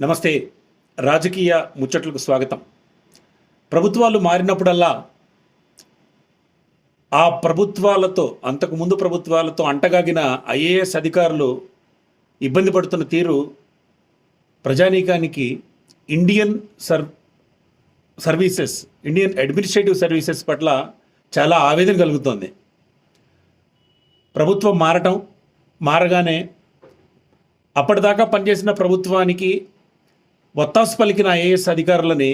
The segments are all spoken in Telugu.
నమస్తే. రాజకీయ ముచ్చట్లకు స్వాగతం. ప్రభుత్వాలు మారినప్పుడల్లా ఆ ప్రభుత్వాలతో అంతకుముందు ప్రభుత్వాలతో అంటగాగిన ఐఏఎస్ అధికారులు ఇబ్బంది పడుతున్న తీరు ప్రజానీకానికి Indian ser services Indian administrative services పట్ల చాలా ఆవేదన కలుగుతోంది. ప్రభుత్వం మారటం మారగానే అప్పటిదాకా పనిచేసిన ప్రభుత్వానికి ఒత్తాసు పలికిన ఐఏఎస్ అధికారులని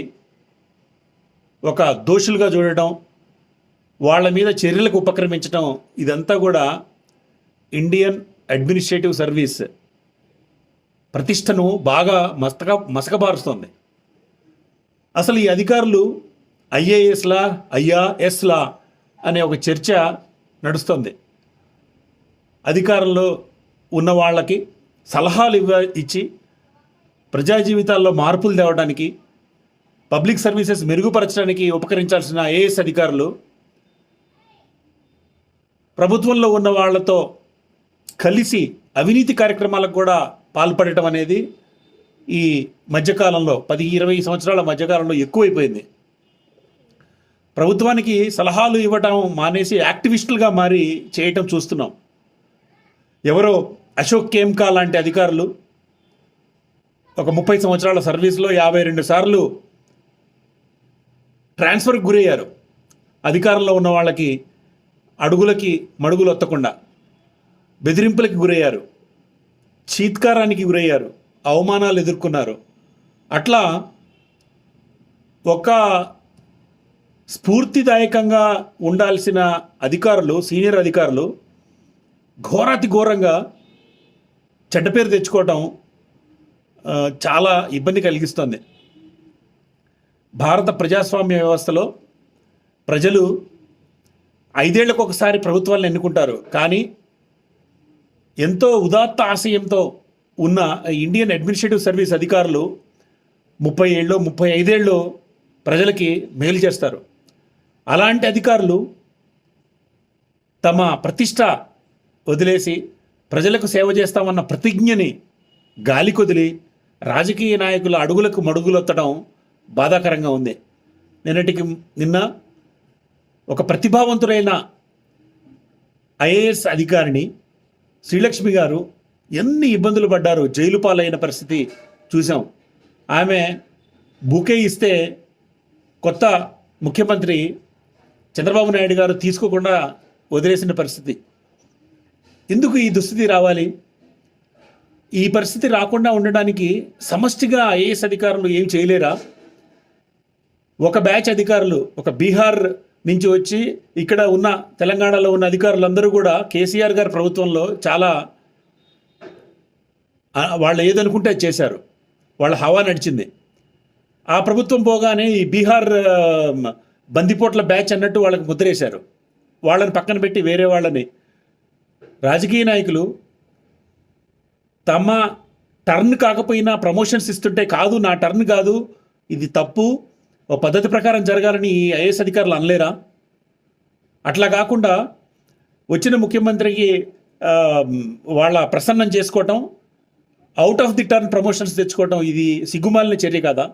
ఒక దోషులుగా చూడటం వాళ్ళ మీద చర్యలకు ఉపక్రమించడం ఇదంతా కూడా ఇండియన్ అడ్మినిస్ట్రేటివ్ సర్వీస్ ప్రతిష్టను బాగా మస్తక మసకబారుస్తోంది. అసలు ఈ అధికారులు ఐఏఎస్లా ఐఆర్ఎస్లా అనే ఒక చర్చ నడుస్తుంది. అధికారంలో ఉన్న వాళ్ళకి సలహాలు ఇవ్వ ఇచ్చి ప్రజా జీవితాల్లో మార్పులు తేవడానికి పబ్లిక్ సర్వీసెస్ మెరుగుపరచడానికి ఉపకరించాల్సిన ఐఏఎస్ అధికారులు ప్రభుత్వంలో ఉన్న వాళ్ళతో కలిసి అవినీతి కార్యక్రమాలకు కూడా పాల్పడటం అనేది ఈ మధ్యకాలంలో పది ఇరవై సంవత్సరాల మధ్యకాలంలో ఎక్కువైపోయింది. ప్రభుత్వానికి సలహాలు ఇవ్వటం మానేసి యాక్టివిస్టులుగా మారి చేయటం చూస్తున్నాం. ఎవరో అశోక్ కేమ్కా లాంటి అధికారులు ఒక ముప్పై సంవత్సరాల సర్వీస్లో యాభై రెండు సార్లు ట్రాన్స్ఫర్కి గురయ్యారు. అధికారంలో ఉన్న వాళ్ళకి అడుగులకి మడుగులు ఒత్తకుండా బెదిరింపులకి గురయ్యారు. చీత్కారానికి గురయ్యారు. అవమానాలు ఎదుర్కొన్నారు. అట్లా ఒక స్ఫూర్తిదాయకంగా ఉండాల్సిన అధికారులు సీనియర్ అధికారులు ఘోరాతి ఘోరంగా చెడ్డ పేరు తెచ్చుకోవటం చాలా ఇబ్బంది కలిగిస్తుంది. భారత ప్రజాస్వామ్య వ్యవస్థలో ప్రజలు ఐదేళ్ళకు ఒకసారి ప్రభుత్వాలను ఎన్నుకుంటారు. కానీ ఎంతో ఉదాత్త ఆశయంతో ఉన్న ఇండియన్ అడ్మినిస్ట్రేటివ్ సర్వీస్ అధికారులు ముప్పై ఏళ్ళు ముప్పై ఐదేళ్ళు ప్రజలకి మేలు చేస్తారు. అలాంటి అధికారులు తమ ప్రతిష్ట వదిలేసి ప్రజలకు సేవ చేస్తామన్న ప్రతిజ్ఞని గాలికొదిలి రాజకీయ నాయకుల అడుగులకు మడుగులొత్తడం బాధాకరంగా ఉంది. నిన్నటికి నిన్న ఒక ప్రతిభావంతుడైన ఐఏఎస్ అధికారిని శ్రీలక్ష్మి గారు ఎన్ని ఇబ్బందులు పడ్డారు జైలు పాలైన పరిస్థితి చూసాం ఆమె బుకే ఇస్తే కొత్త ముఖ్యమంత్రి చంద్రబాబు నాయుడు గారు తీసుకోకుండా వదిలేసిన పరిస్థితి. ఎందుకు ఈ దుస్థితి రావాలి? ఈ పరిస్థితి రాకుండా ఉండడానికి సమష్టిగా ఐఏఎస్ అధికారులు ఏం చేయలేరా? ఒక బ్యాచ్ అధికారులు ఒక బీహార్ నుంచి వచ్చి ఇక్కడ ఉన్న తెలంగాణలో ఉన్న అధికారులందరూ కూడా కేసీఆర్ గారి ప్రభుత్వంలో చాలా వాళ్ళు ఏదనుకుంటే అది చేశారు. వాళ్ళ హవా నడిచింది. ఆ ప్రభుత్వం పోగానే ఈ బీహార్ బందిపోట్ల బ్యాచ్ అన్నట్టు వాళ్ళకి ముద్రేశారు. వాళ్ళని పక్కన పెట్టి వేరే వాళ్ళని. రాజకీయ నాయకులు తమ టర్న్ కాకపోయినా ప్రమోషన్స్ ఇస్తుంటే కాదు నా టర్న్ కాదు ఇది తప్పు ఓ పద్ధతి ప్రకారం జరగాలని ఈ ఐఏఎస్ అధికారులు అనలేరా? అట్లా కాకుండా వచ్చిన ముఖ్యమంత్రికి వాళ్ళ ప్రసన్నం చేసుకోవటం out of the turn promotions తెచ్చుకోవటం ఇది సిగ్గుమాలిన చర్య కాదా?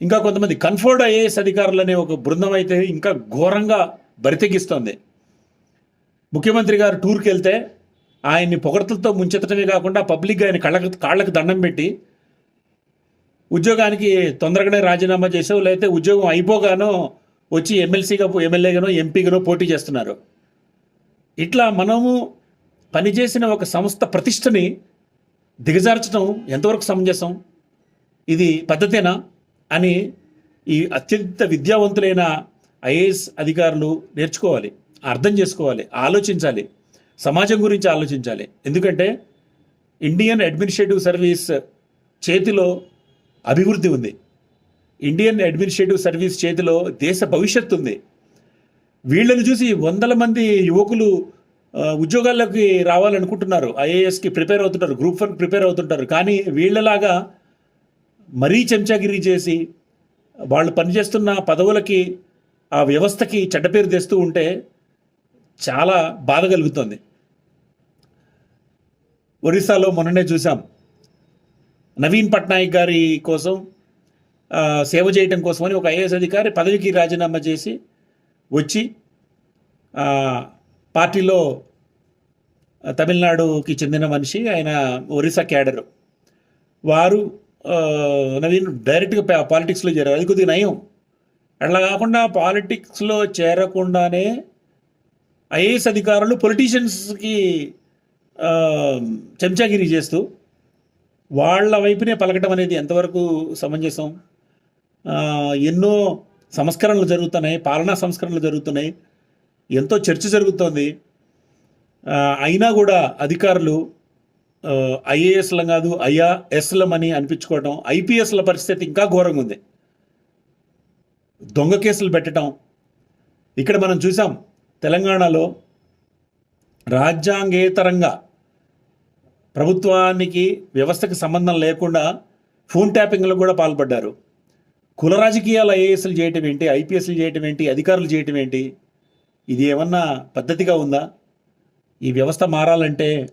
ఇంకా కొంతమంది కన్ఫర్డ్ ఐఏఎస్ అధికారులు అనే ఒక బృందం అయితే ఇంకా ఘోరంగా బరితెగిస్తోంది. ముఖ్యమంత్రి గారు టూర్కి వెళ్తే ఆయన్ని పొగడతలతో ముంచెత్తడమే కాకుండా పబ్లిక్గా ఆయన కళ్ళకు కాళ్ళకు దండం పెట్టి ఉద్యోగానికి తొందరగానే రాజీనామా చేసావు లేకపోతే ఉద్యోగం అయిపోగానో వచ్చి ఎమ్మెల్సీగా ఎమ్మెల్యేగానో ఎంపీగానో పోటీ చేస్తున్నారు. ఇట్లా మనము పనిచేసిన ఒక సంస్థ ప్రతిష్టని దిగజార్చడం ఎంతవరకు సమంజసం? ఇది పద్ధతేనా? అని ఈ అత్యంత విద్యావంతులైన ఐఏఎస్ అధికారులు నేర్చుకోవాలి అర్థం చేసుకోవాలి ఆలోచించాలి. సమాజం గురించి ఆలోచించాలి. ఎందుకంటే ఇండియన్ అడ్మినిస్ట్రేటివ్ సర్వీస్ చేతిలో అభివృద్ధి ఉంది. ఇండియన్ అడ్మినిస్ట్రేటివ్ సర్వీస్ చేతిలో దేశ భవిష్యత్తు ఉంది. వీళ్ళని చూసి వందల మంది యువకులు ఉద్యోగాల్లోకి రావాలనుకుంటున్నారు. ఐఏఎస్కి ప్రిపేర్ అవుతుంటారు గ్రూప్ వన్ ప్రిపేర్ అవుతుంటారు. కానీ వీళ్ళలాగా మరీ చెంచాగిరి చేసి వాళ్ళు పనిచేస్తున్న పదవులకి ఆ వ్యవస్థకి చెడ్డ పేరు తెస్తూ ఉంటే చాలా బాధ కలుగుతుంది. ఒరిస్సాలో మొన్ననే చూసాం నవీన్ పట్నాయక్ గారి కోసం సేవ చేయటం కోసమని ఒక ఐఏఎస్ అధికారి పదవికి రాజీనామా చేసి వచ్చి పార్టీలో తమిళనాడుకి చెందిన మనిషి ఆయన ఒరిస్సా క్యాడర్. వారు నవీన్ డైరెక్ట్గా పాలిటిక్స్లో చేరారు. అది కొద్దిగా నయం. అట్లా కాకుండా పాలిటిక్స్లో చేరకుండానే ఐఏఎస్ అధికారులు పొలిటీషియన్స్కి చెంచాగిరి చేస్తూ వాళ్ళ వైపునే పలకటం అనేది ఎంతవరకు సమంజసం? ఎన్నో సంస్కరణలు జరుగుతున్నాయి పాలనా సంస్కరణలు జరుగుతున్నాయి ఎంతో చర్చ జరుగుతోంది. అయినా కూడా అధికారులు ఐఏఎస్లం కాదు ఐఆర్ఎస్లం అని అనిపించుకోవటం ఐపీఎస్ల పరిస్థితి ఇంకా ఘోరంగా ఉంది. దొంగ కేసులు పెట్టడం. ఇక్కడ మనం చూసాం తెలంగాణలో రాజ్యాంగేతరంగా ప్రభుత్వానికి వ్యవస్థకు సంబంధం లేకుండా ఫోన్ ట్యాపింగ్లో కూడా పాల్పడ్డారు. కుల రాజకీయాలు ఐఏఎస్లు చేయటం ఏంటి? ఐపీఎస్లు చేయటం ఏంటి? అధికారులు చేయటం ఏంటి? ఇది ఏమన్నా పద్ధతిగా ఉందా? ఈ వ్యవస్థ మారాలంటే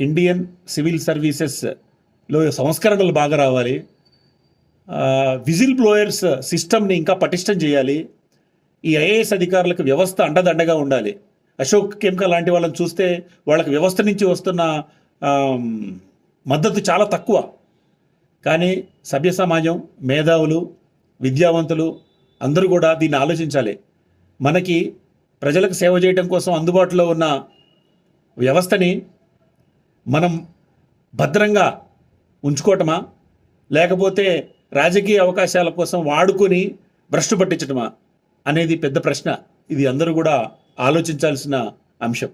ఇండియన్ సివిల్ సర్వీసెస్లో సంస్కరణలు బాగా రావాలి. విజిల్ బ్లోయర్స్ సిస్టమ్ని ఇంకా పటిష్టం చేయాలి. ఈ ఐఏఎస్ అధికారులకు వ్యవస్థ అండదండగా ఉండాలి. అశోక్ కెమికల్ లాంటి వాళ్ళని చూస్తే వాళ్ళకి వ్యవస్థ నుంచి వస్తున్న మద్దతు చాలా తక్కువ. కానీ సభ్య సమాజం మేధావులు విద్యావంతులు అందరూ కూడా దీన్ని ఆలోచించాలి. మనకి ప్రజలకు సేవ చేయడం కోసం అందుబాటులో ఉన్న వ్యవస్థని మనం భద్రంగా ఉంచుకోవటమా? లేకపోతే రాజకీయ అవకాశాల కోసం వాడుకొని భ్రష్టు పట్టించటమా? అనేది పెద్ద ప్రశ్న. ఇది అందరూ కూడా ఆలోచించాల్సిన అంశం.